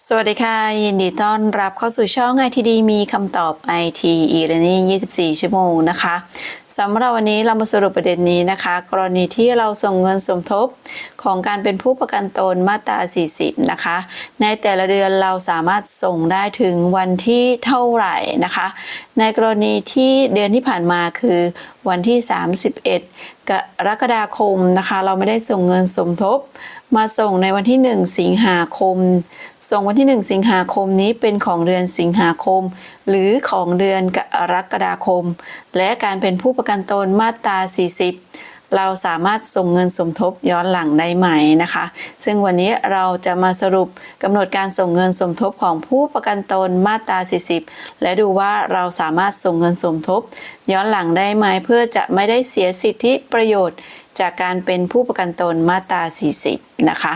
สวัสดีค่ะ ยินดีต้อนรับเข้าสู่ช่อง ITD มีคำตอบ IT e-learning 24 ชั่วโมงนะคะสำหรับวันนี้เรามาสรุปประเด็นนี้นะคะ กรณีที่เราส่งเงินสมทบของการเป็นผู้ประกันตนมาตรา 40 นะคะ ในแต่ละเดือนเราสามารถส่งได้ถึงวันที่เท่าไหร่นะคะ ในกรณีที่เดือนที่ผ่านมาคือ วันที่ 31 กรกฎาคมนะคะ เราไม่ได้ส่งเงินสมทบ มาส่งในวันที่ 1 สิงหาคม ส่งวันที่ 1 สิงหาคมนี้เป็นของเดือนสิงหาคม หรือของเดือนกรกฎาคม และการเป็นผู้ประกันตนมาตรา 40 เราสามารถส่งเงินสมทบย้อนหลังได้ไหมนะคะ ซึ่งวันนี้เราจะมาสรุปกำหนดการส่งเงินสมทบของผู้ประกันตนมาตรา 40 และดูว่าเราสามารถส่งเงินสมทบ ย้อนหลังได้ไหมเพื่อจะไม่ได้เสียสิทธิประโยชน์จากการเป็นผู้ประกันตนมาตรา 40 นะคะ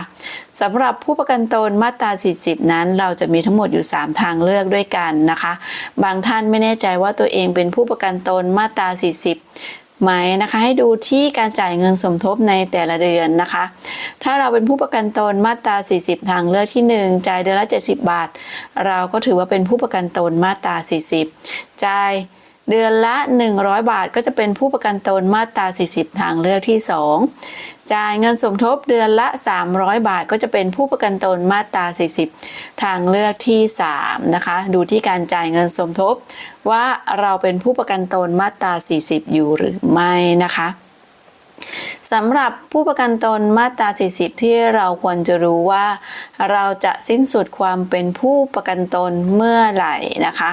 สำหรับผู้ประกันตนมาตรา 40 นั้น เราจะมีทั้งหมดอยู่ 3 ทางเลือกด้วยกันนะคะ บางท่านไม่แน่ใจว่าตัวเองเป็นผู้ประกันตนมาตรา 40 ไหมนะคะให้ดูที่การจ่ายเงินสมทบในแต่ละเดือนนะคะ ถ้าเราเป็นผู้ประกันตนมาตรา 40 ทางเลือกที่ 1 จ่ายเดือนละ 70 บาท เราก็ถือว่าเป็นผู้ประกันตนมาตรา 40 จ่าย เดือนละ 100 บาทก็จะเป็นผู้ประกันตนมาตรา 40 ทางเลือกที่ 2 จ่ายเงินสมทบเดือนละ 300 บาทก็จะเป็นผู้ประกันตนมาตรา 40 ทางเลือกที่ 3 นะคะ ดูที่การจ่ายเงินสมทบ ว่าเราเป็นผู้ประกันตนมาตรา 40 อยู่หรือไม่นะคะสำหรับผู้ประกันตนมาตรา 40 ที่เราควรจะรู้ว่า เราจะสิ้นสุดความเป็นผู้ประกันตนเมื่อไหร่นะคะ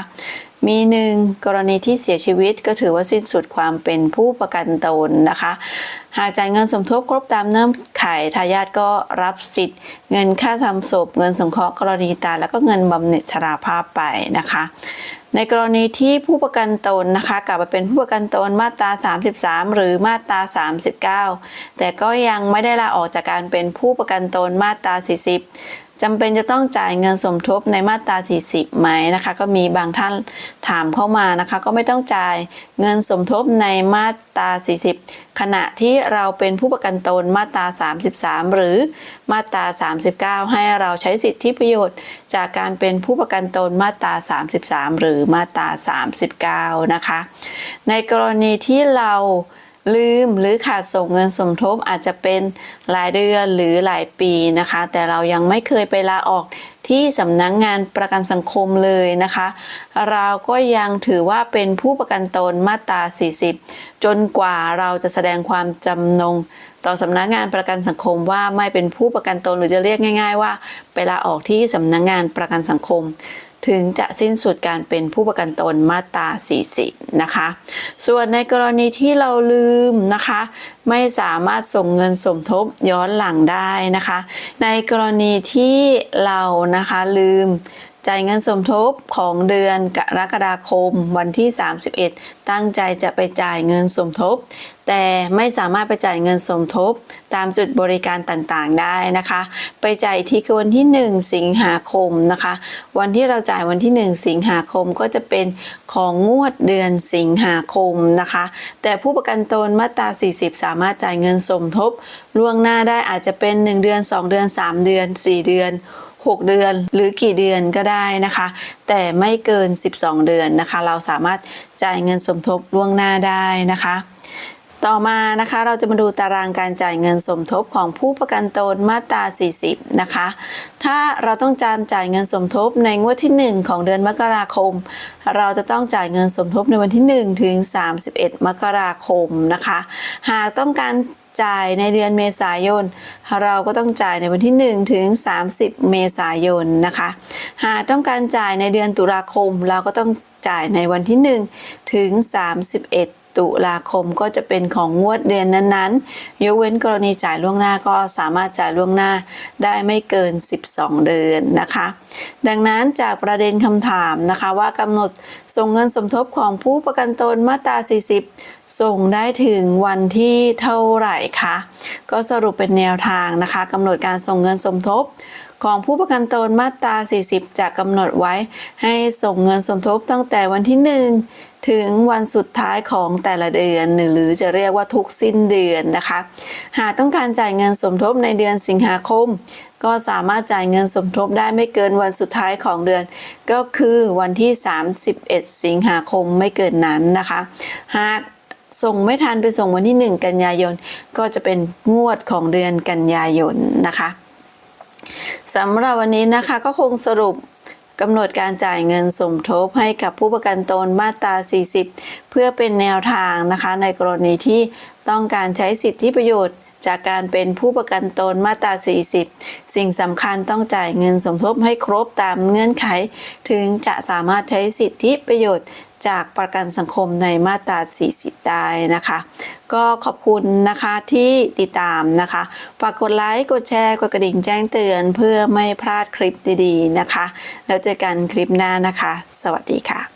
มีหนึ่งกรณีที่เสียชีวิตก็ถือว่าสิ้นสุดความเป็นผู้ประกันตนนะคะ หากจ่ายเงินสมทบครบตามเงื่อนไขทายาทก็รับสิทธิ์ เงินค่าทำศพ เงินสงเคราะห์กรณีตายแล้วก็เงินบำเหน็จชราภาพไปนะคะ ในกรณีที่ผู้ประกันตนนะคะกลับมาเป็นผู้ประกันตนมาตรา 33 หรือมาตรา 39 แต่ก็ยังไม่ได้ลาออกจากการเป็นผู้ประกันตนมาตรา 40 จำเป็นจะต้องจ่ายเงินสมทบในมาตรา 40 ไหมนะคะ ก็มีบางท่านถามเข้ามานะคะ ก็ไม่ต้องจ่ายเงินสมทบในมาตรา 40 ขณะที่เราเป็นผู้ประกันตนมาตรา 33 หรือมาตรา 39 ให้เราใช้สิทธิประโยชน์ จากการเป็นผู้ประกันตนมาตรา 33 หรือมาตรา 39 นะคะ ในกรณีที่เรา ลืมหรือขาดส่งเงินสมทบอาจจะเป็นหลายเดือนหรือหลายปีนะคะ แต่เรายังไม่เคยไปลาออกที่สำนักงงานประกันสังคมเลยนะคะ เราก็ยังถือว่าเป็นผู้ประกันตนมาตรา 40 จนกว่าเราจะแสดงความจำนง ต่อสำนักงานประกันสังคมว่าไม่เป็นผู้ประกันตนหรือจะเรียกง่าย ๆ ว่า ไปลาออกที่สำนักงานประกันสังคม ถึงจะสิ้นสุดการเป็นผู้ประกันตนมาตรา 40 นะคะ ส่วนในกรณีที่เราลืมนะคะ ไม่สามารถส่งเงินสมทบย้อนหลังได้นะคะ ในกรณีที่เรานะคะลืม จ่ายเงินสมทบของเดือนกรกฎาคมวันที่ 31 ตั้งใจจะไปจ่ายเงินสมทบ แต่ไม่สามารถไปจ่ายเงินสมทบ ตามจุดบริการต่างๆได้นะคะ ไปจ่ายอีกทีคือวันที่ 1 สิงหาคมนะคะ วันที่เราจ่ายวันที่ 1 สิงหาคมก็จะเป็นของงวดเดือนสิงหาคมนะคะ แต่ผู้ประกันตนมาตรา 40 สามารถจ่ายเงินสมทบ ล่วงหน้าได้อาจจะเป็น 1 เดือน 2 เดือน 3 เดือน 4 เดือน 6 เดือน หรือกี่เดือนก็ได้นะคะ แต่ไม่เกิน 12 เดือนนะคะ เราสามารถจ่ายเงินสมทบล่วงหน้าได้นะคะ ต่อมานะคะเราจะมาดูตารางการจ่ายเงินสมทบของผู้ประกันตนมาตรา 40 นะคะ ถ้าเราต้องการจ่ายเงินสมทบในงวดที่ 1 ของเดือนมกราคม เราจะต้องจ่ายเงินสมทบในวันที่ 1 ถึง 31 มกราคมนะคะ หากต้องการ จ่ายในเดือนเมษายน เราก็ต้องจ่ายในวันที่ 1 ถึง 30 เมษายนนะคะ หากต้องการจ่ายในเดือนตุลาคม เราก็ต้องจ่ายในวันที่ 1 ถึง 31 ตุลาคมก็จะเป็นของงวดเดือนนั้นๆ ยกเว้นกรณีจ่ายล่วงหน้าก็สามารถจ่ายล่วงหน้าได้ไม่เกิน 12 เดือนนะคะ ดังนั้นจากประเด็นคำถามนะคะว่ากำหนดส่งเงินสมทบของผู้ประกันตนมาตรา 40ส่งได้ถึงวันที่เท่าไหร่คะ ก็สรุปเป็นแนวทางนะคะกำหนดการส่งเงินสมทบ ของผู้ประกันตนมาตรา 40 จะกำหนดไว้ ให้ส่งเงินสมทบตั้งแต่วันที่ 1 ถึงวันสุดท้ายของแต่ละเดือน หรือจะเรียกว่าทุกสิ้นเดือนนะคะ หากต้องการจ่ายเงินสมทบในเดือนสิงหาคม ก็สามารถจ่ายเงินสมทบได้ไม่เกินวันสุดท้ายของเดือน ก็คือวันที่ 31 สิงหาคมไม่เกินนั้นนะคะ หากส่งไม่ทันไปส่งวันที่ 1 กันยายน ก็จะเป็นงวดของเดือนกันยายนนะคะ สำหรับวันนี้นะคะก็คงสรุปกำหนดการจ่ายเงินสมทบให้กับผู้ประกันตนมาตรา 40 เพื่อเป็นแนวทางนะคะ ในกรณีที่ต้องการใช้สิทธิประโยชน์จากการเป็นผู้ประกันตนมาตรา 40 สิ่งสำคัญต้องจ่ายเงินสมทบให้ครบตามเงื่อนไข ถึงจะสามารถใช้สิทธิประโยชน์ จากประกันสังคมในมาตรา 40 ได้นะคะ ก็ขอบคุณนะคะที่ติดตามนะคะ ฝากกดไลค์กดแชร์กดกระดิ่งแจ้งเตือนเพื่อไม่พลาดคลิปดีๆนะคะ แล้วเจอกันคลิปหน้านะคะ สวัสดีค่ะ